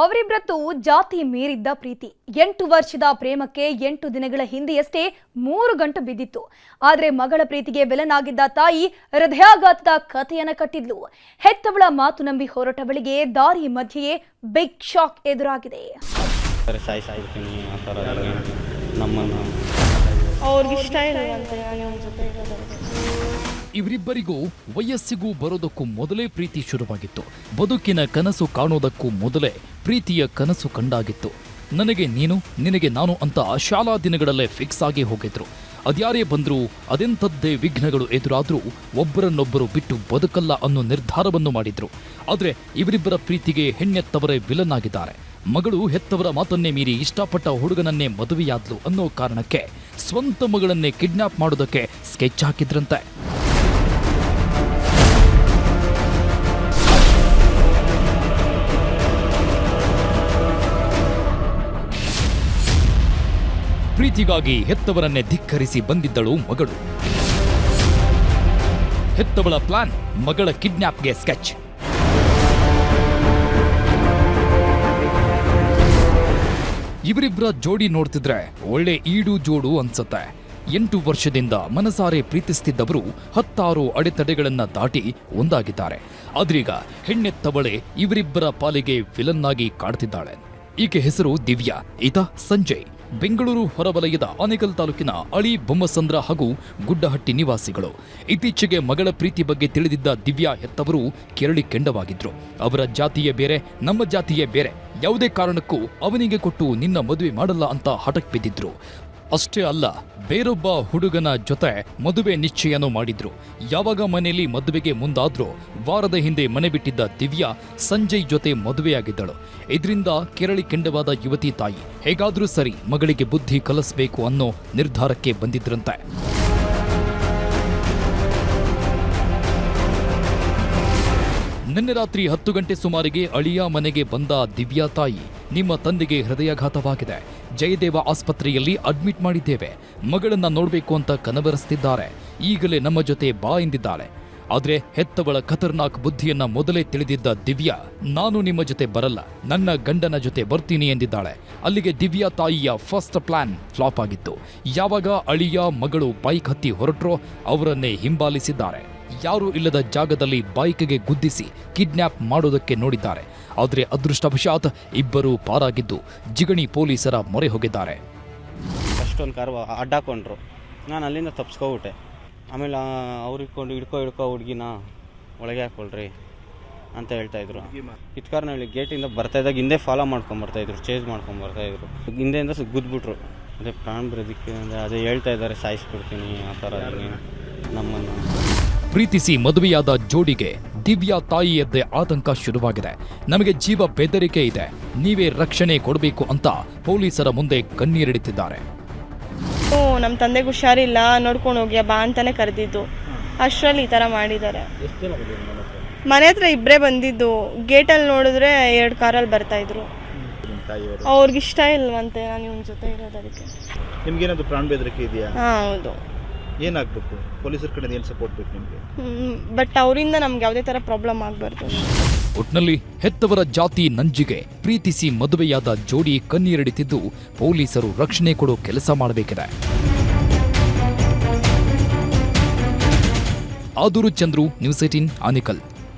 ಅವರಿಬ್ಬರದ್ದು ಜಾತಿ ಮೀರಿದ್ದ ಪ್ರೀತಿ. ಎಂಟು ವರ್ಷದ ಪ್ರೇಮಕ್ಕೆ ಎಂಟು ದಿನಗಳ ಹಿಂದೆಯಷ್ಟೇ ಮೂರು ಗಂಟು ಬಿದ್ದಿತ್ತು. ಆದರೆ ಮಗಳ ಪ್ರೀತಿಗೆ ಬೆಲನಾಗಿದ್ದ ತಾಯಿ ಹೃದಯಾಘಾತದ ಕಥೆಯನ್ನು ಕಟ್ಟಿದ್ಲು. ಹೆತ್ತವಳ ಮಾತು ನಂಬಿ ಹೊರಟವಳಿಗೆ ದಾರಿ ಮಧ್ಯೆಯೇ ಬಿಗ್ ಶಾಕ್ ಎದುರಾಗಿದೆ. ಅವ್ರಿಗೆ ಇಷ್ಟ ಇವರಿಬ್ಬರಿಗೂ ವಯಸ್ಸಿಗೂ ಬರೋದಕ್ಕೂ ಮೊದಲೇ ಪ್ರೀತಿ ಶುರುವಾಗಿತ್ತು. ಬದುಕಿನ ಕನಸು ಕಾಣೋದಕ್ಕೂ ಮೊದಲೇ ಪ್ರೀತಿಯ ಕನಸು ಕಂಡಾಗಿತ್ತು. ನನಗೆ ನೀನು, ನಿನಗೆ ನಾನು ಅಂತ ಶಾಲಾ ದಿನಗಳಲ್ಲೇ ಫಿಕ್ಸ್ ಆಗಿ ಹೋಗಿದ್ರು. ಅದ್ಯಾರೇ ಬಂದರೂ, ಅದೆಂಥದ್ದೇ ವಿಘ್ನಗಳು ಎದುರಾದರೂ ಒಬ್ಬರನ್ನೊಬ್ಬರು ಬಿಟ್ಟು ಬದುಕಲ್ಲ ಅನ್ನೋ ನಿರ್ಧಾರವನ್ನು ಮಾಡಿದ್ರು. ಆದರೆ ಇವರಿಬ್ಬರ ಪ್ರೀತಿಗೆ ಹೆಣ್ಣೆತ್ತವರೇ ವಿಲನ್ ಆಗಿದ್ದಾರೆ. ಮಗಳು ಹೆತ್ತವರ ಮಾತನ್ನೇ ಮೀರಿ ಇಷ್ಟಪಟ್ಟ ಹುಡುಗನನ್ನೇ ಮದುವೆಯಾದ್ಲು ಅನ್ನೋ ಕಾರಣಕ್ಕೆ ಸ್ವಂತ ಮಗಳನ್ನೇ ಕಿಡ್ನಾಪ್ ಮಾಡೋದಕ್ಕೆ ಸ್ಕೆಚ್ ಹಾಕಿದ್ರಂತೆ. ಪ್ರೀತಿಗಾಗಿ ಹೆತ್ತವರನ್ನೇ ಧಿಕ್ಕರಿಸಿ ಬಂದಿದ್ದಳು ಮಗಳು. ಹೆತ್ತವಳ ಪ್ಲಾನ್, ಮಗಳ ಕಿಡ್ನ್ಯಾಪ್ಗೆ ಸ್ಕೆಚ್. ಇವರಿಬ್ಬರ ಜೋಡಿ ನೋಡ್ತಿದ್ರೆ ಒಳ್ಳೆ ಈಡು ಜೋಡು ಅನ್ಸತ್ತೆ. ಎಂಟು ವರ್ಷದಿಂದ ಮನಸಾರೆ ಪ್ರೀತಿಸ್ತಿದ್ದವರು ಹತ್ತಾರು ಅಡೆತಡೆಗಳನ್ನ ದಾಟಿ ಒಂದಾಗಿದ್ದಾರೆ. ಆದ್ರೀಗ ಹೆಣ್ಣೆತ್ತವಳೆ ಇವರಿಬ್ಬರ ಪಾಲಿಗೆ ವಿಲನ್ನಾಗಿ ಕಾಡ್ತಿದ್ದಾಳೆ. ಈಕೆ ಹೆಸರು ದಿವ್ಯಾ, ಈತ ಸಂಜಯ್. ಬೆಂಗಳೂರು ಹೊರವಲಯದ ಆನೇಕಲ್ ತಾಲೂಕಿನ ಅಳಿ ಬೊಮ್ಮಸಂದ್ರ ಹಾಗೂ ಗುಡ್ಡಹಟ್ಟಿ ನಿವಾಸಿಗಳು. ಇತ್ತೀಚೆಗೆ ಮಗಳ ಪ್ರೀತಿ ಬಗ್ಗೆ ತಿಳಿದಿದ್ದ ದಿವ್ಯಾ ಹೆತ್ತವರು ಕೆರಳಿ ಕೆಂಡವಾಗಿದ್ರು. ಅವರ ಜಾತಿಯೇ ಬೇರೆ, ನಮ್ಮ ಜಾತಿಯೇ ಬೇರೆ. ಯಾವುದೇ ಕಾರಣಕ್ಕೂ ಅವನಿಗೆ ಕೊಟ್ಟು ನಿನ್ನ ಮದುವೆ ಮಾಡಲ್ಲ ಅಂತ ಹಠಕ್ ಬಿದ್ದಿದ್ರು. ಅಷ್ಟೇ ಅಲ್ಲ, ಬೇರೊಬ್ಬ ಹುಡುಗನ ಜೊತೆ ಮದುವೆ ನಿಶ್ಚಯನೂ ಮಾಡಿದ್ರು. ಯಾವಾಗ ಮನೆಯಲ್ಲಿ ಮದುವೆಗೆ ಮುಂದಾದ್ರೂ ವಾರದ ಹಿಂದೆ ಮನೆ ಬಿಟ್ಟಿದ್ದ ದಿವ್ಯಾ ಸಂಜಯ್ ಜೊತೆ ಮದುವೆಯಾಗಿದ್ದಳು. ಇದರಿಂದ ಕೆರಳಿ ಕೆಂಡವಾದ ಯುವತಿ ತಾಯಿ, ಹೇಗಾದ್ರೂ ಸರಿ ಮಗಳಿಗೆ ಬುದ್ಧಿ ಕಲಿಸಬೇಕು ಅನ್ನೋ ನಿರ್ಧಾರಕ್ಕೆ ಬಂದಿದ್ರಂತೆ. ನಿನ್ನೆ ರಾತ್ರಿ ಹತ್ತು ಗಂಟೆ ಸುಮಾರಿಗೆ ಅಳಿಯ ಮನೆಗೆ ಬಂದ ದಿವ್ಯಾ ತಾಯಿ ನಿಮ್ಮ ತಂದೆಗೆ ಹೃದಯಾಘಾತವಾಗಿದೆ. ಜಯದೇವ ಆಸ್ಪತ್ರೆಯಲ್ಲಿ ಅಡ್ಮಿಟ್ ಮಾಡಿದ್ದೇವೆ. ಮಗಳನ್ನ ನೋಡಬೇಕು ಅಂತ ಕನಬರಿಸ್ತಿದ್ದಾರೆ ಈಗಲೇ ನಮ್ಮ ಜೊತೆ ಬಾ ಎಂದಿದ್ದಾಳೆ. ಆದರೆ ಹೆತ್ತವಳ ಖತರ್ನಾಕ್ ಬುದ್ಧಿಯನ್ನ ಮೊದಲೇ ತಿಳಿದಿದ್ದ ದಿವ್ಯಾ, ನಾನು ನಿಮ್ಮ ಜೊತೆ ಬರಲ್ಲ. ನನ್ನ ಗಂಡನ ಜೊತೆ ಬರ್ತೀನಿ ಎಂದಿದ್ದಾಳೆ. ಅಲ್ಲಿಗೆ ದಿವ್ಯಾ ತಾಯಿಯ ಫಸ್ಟ್ ಪ್ಲಾನ್ ಫ್ಲಾಪ್ ಆಗಿತ್ತು. ಯಾವಾಗ ಅಳಿಯ ಮಗಳು ಬೈಕ್ ಹತ್ತಿ ಹೊರಟ್ರೋ ಅವರನ್ನೇ ಹಿಂಬಾಲಿಸಿದ್ದಾರೆ. ಯಾರೂ ಇಲ್ಲದ ಜಾಗದಲ್ಲಿ ಬೈಕ್ಗೆ ಗುದ್ದಿಸಿ ಕಿಡ್ನ್ಯಾಪ್ ಮಾಡೋದಕ್ಕೆ ನೋಡಿದ್ದಾರೆ. ಆದರೆ ಅದೃಷ್ಟವಶಾತ್ ಇಬ್ಬರು ಪಾರಾಗಿದ್ದು ಜಿಗಣಿ ಪೊಲೀಸರ ಮೊರೆ ಹೋಗಿದ್ದಾರೆ. ಅಷ್ಟೊಂದು ಕಾರ್ ಅಡ್ಡಾಕೊಂಡ್ರು. ನಾನು ಅಲ್ಲಿಂದ ತಪ್ಸ್ಕೊಬಿಟ್ಟೆ. ಆಮೇಲೆ ಅವ್ರು ಇಟ್ಕೊಂಡು ಹಿಡ್ಕೊ ಹಿಡ್ಕೊ ಹುಡುಗಿನ ಒಳಗೆ ಹಾಕೊಳ್ರಿ ಅಂತ ಹೇಳ್ತಾ ಇದ್ರು. ಹೇಳಿ ಗೇಟಿಂದ ಬರ್ತಾ ಇದ್ದಾಗ ಹಿಂದೆ ಫಾಲೋ ಮಾಡ್ಕೊಂಡ್ ಬರ್ತಾ ಇದ್ರು ಚೇಂಜ್ ಮಾಡ್ಕೊಂಡ್ ಬರ್ತಾ ಇದ್ರು. ಹಿಂದೆಯಿಂದ ಬಿಟ್ರು ಗುದ್ಬಿಟ್ರು. ಅದೇ ಪ್ರಾಣ ಬರೋದಕ್ಕೆ ಅದೇ ಹೇಳ್ತಾ ಇದ್ದಾರೆ, ಸಾಯಿಸ್ಬಿಡ್ತೀನಿ, ಆ ಥರ ನಮ್ಮನ್ನು. ಪ್ರೀತಿಸಿ ಮದುವೆಯಾದ ಜೋಡಿಗೆ ದಿವ್ಯಾ ತಾಯಿಯದ್ದೇ ಆತಂಕ ಶುರುವಾಗಿದೆ. ನಮಗೆ ಜೀವ ಬೆದರಿಕೆ ಇದೆ. ನೀವೇ ರಕ್ಷಣೆ ಕೊಡಬೇಕು ಅಂತ ಪೊಲೀಸರ ಮುಂದೆ ಕಣ್ಣೀರಿಡುತ್ತಿದ್ದಾರೆ. ನಮ್ಮ ತಂದೆಗೆ ಹುಷಾರಿಲ್ಲ. ನೋಡ್ಕೊಂಡು ಹೋಗಿ ಬಾ ಅಂತಾನೆ ಕರೆದಿದ್ದು. ಅಷ್ಟರಲ್ಲಿ ಈ ಥರ ಮಾಡಿದ್ದಾರೆ. ಮನೆ ಹತ್ರ ಇಬ್ಬರೇ ಬಂದಿದ್ದು. ಗೇಟಲ್ಲಿ ನೋಡಿದ್ರೆ ಎರಡು ಕಾರಲ್ಲಿ ಬರ್ತಾ ಇದ್ರು. ಅವ್ರಿಗೆ ಇಷ್ಟ ಇಲ್ವಂತೆ ನಾನು ಇವನ ಜೊತೆ ಇರೋದಕ್ಕೆ. ನಿಮ್ಗೇನಾದ್ರು ಪ್ರಾಣ ಬೆದರಿಕೆ ಇದೆಯಾ? ಹಾಂ ಹೌದು. ಏನಾಗಬೇಕು? ಪೊಲೀಸರ ಕಡೆ ಏನು ಸಪೋರ್ಟ್ ಬೇಕು ನಿಮಗೆ? ಬಟ್ ಅವರಿಂದ ನಮ್ಗೆ ಯಾವುದೇ ಥರ ಪ್ರಾಬ್ಲಮ್ ಆಗಬಾರ್ದು. ಒಟ್ನಲ್ಲಿ ಹೆತ್ತವರ ಜಾತಿ ನಂಜಿಗೆ ಪ್ರೀತಿಸಿ ಮದುವೆಯಾದ ಜೋಡಿ ಕಣ್ಣೀರಿಡಿತಿದ್ದು ಪೊಲೀಸರು ರಕ್ಷಣೆ ಕೊಡೋ ಕೆಲಸ ಮಾಡಬೇಕಿದೆ. ಆದೂರು ಚಂದ್ರು ನ್ಯೂಸ್ ಏಟೀನ್ ಆನಿಕಲ್.